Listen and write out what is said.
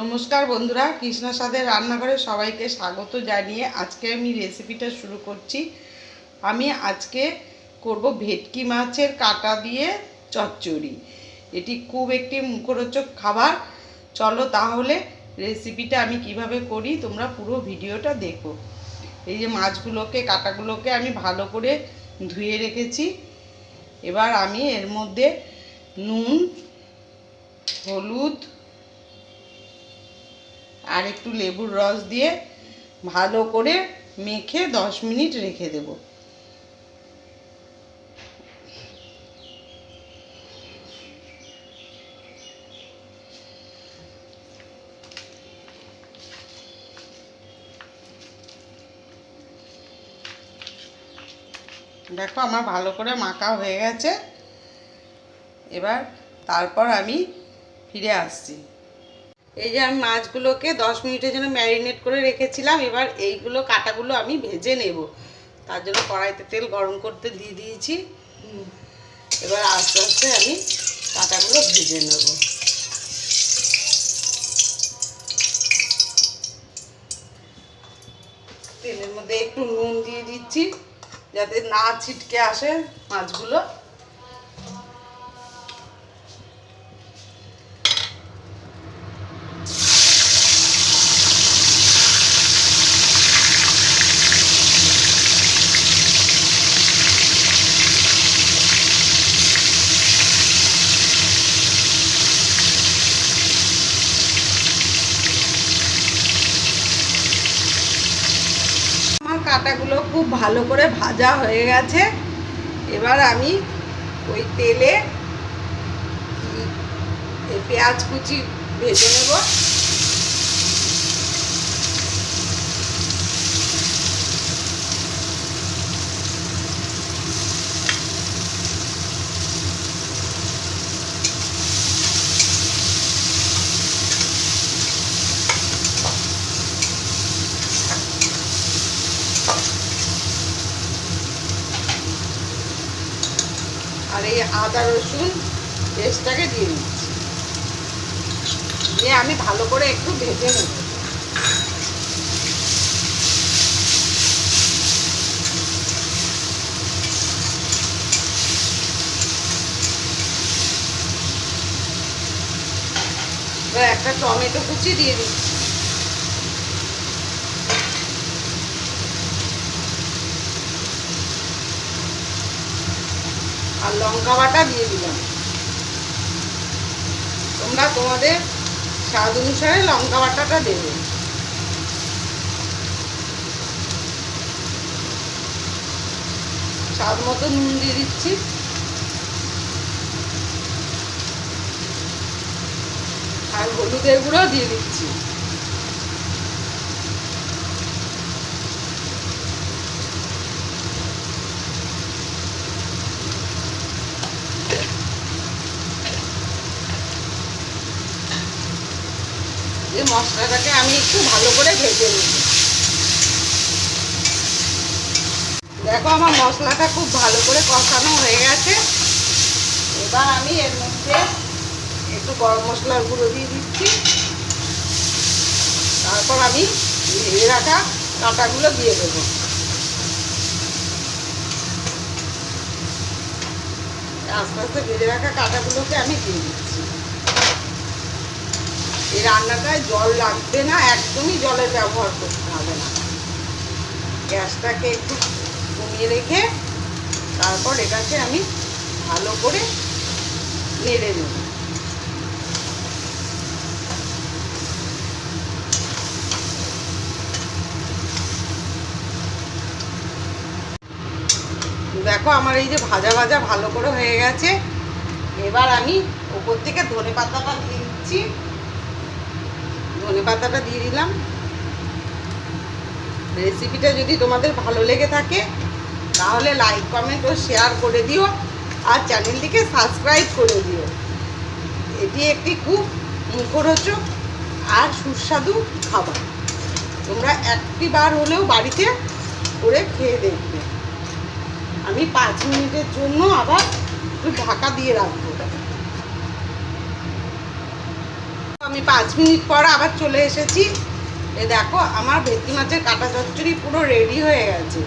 নমস্কার বন্ধুরা, কৃষ্ণা স্বাদের রান্নাঘরে সবাইকে স্বাগত জানিয়ে আজকে আমি রেসিপিটা শুরু করছি। আমি আজকে করব ভেটকি মাছের কাটা দিয়ে চচ্চড়ি। এটি খুব একটি মুখরোচক খাবার। চলো তাহলে রেসিপিটা আমি কীভাবে করি তোমরা পুরো ভিডিওটা দেখো। এই যে মাছগুলোকে, কাটাগুলোকে আমি ভালো করে ধুয়ে রেখেছি। এবার আমি এর মধ্যে নুন, হলুদ আর একটু লেবুর রস দিয়ে ভালো করে মেখে দশ মিনিট রেখে দেব। দেখো আমার ভালো করে মাখা হয়ে গেছে। এবার তারপর আমি ফিরে আসছি। এই যে আমি মাছগুলোকে দশ মিনিটের জন্য ম্যারিনেট করে রেখেছিলাম, এবার এইগুলো কাটাগুলো আমি ভেজে নেব। তার জন্য কড়াইতে তেল গরম করতে দিয়ে দিয়েছি। এবার আস্তে আস্তে আমি কাটাগুলো ভেজে নেব। তেলের মধ্যে একটু নুন দিয়ে দিচ্ছি, যাতে না ছিটকে আসে মাছগুলো। আমার কাটাগুলো খুব ভালো করে ভাজা হয়ে গেছে। এবার আমি ওই তেলে পেঁয়াজ কুচি ভেজে নেব। আর এই আদা রসুন পেস্টটাকে দিয়ে দিচ্ছি। দিয়ে আমি ভালো করে একটু ভেজে নেব। একটা টমেটো কুচি দিয়ে দিচ্ছি। আর লঙ্কা বাটা দিয়ে দিলাম। তোমরা তোমাদের স্বাদ অনুসারে লঙ্কা বাটাটা দেবে। স্বাদ মতো নুন দিয়ে দিচ্ছি। আর হলুদের গুঁড়ো দিয়ে দিচ্ছি। মশলাটাকে আমি একটু ভালো করে ভেজে নিই। দেখো আমার মশলাটা খুব ভালো করে কষানো হয়ে গেছে। এবার আমি এর মধ্যে একটু গরম মশলার গুঁড়ো দিয়ে দিচ্ছি। তারপর আমি ভেজে রাখা কাঁটাগুলো দিয়ে দেবো। আস্তে আস্তে ভেজে রাখা কাঁটাগুলোকে আমি দিয়ে দিচ্ছি। এই রান্নাটায় জল লাগবে না, একদমই জলের ব্যবহার করতে হবে না। গ্যাসটাকে একটু কমিয়ে রেখে তারপর এটাকে আমি ভালো করে নেড়ে নেব। দেখো আমার এই যে ভাজা ভাজা ভালো করে হয়ে গেছে। এবার আমি ওপর থেকে ধনে পাতাটা দিয়ে দিচ্ছি। ধনে পাতাটা দিয়ে দিলাম। রেসিপিটা যদি তোমাদের ভালো লেগে থাকে, তাহলে লাইক কমেন্ট ও শেয়ার করে দিও আর চ্যানেলটিকে সাবস্ক্রাইব করে দিও। এটি একটি খুব মুখরোচক আর সুস্বাদু খাবার। তোমরা একটি বার হলেও বাড়িতে করে খেয়ে দেখবে। আমি পাঁচ মিনিটের জন্য আবার একটু ঢাকা দিয়ে রাখব। আমি পাঁচ মিনিট পর আবার চলে এসেছি। এ দেখো, আমার ভেটকি মাছের কাটা চচ্চড়ি পুরো রেডি হয়ে গেছে।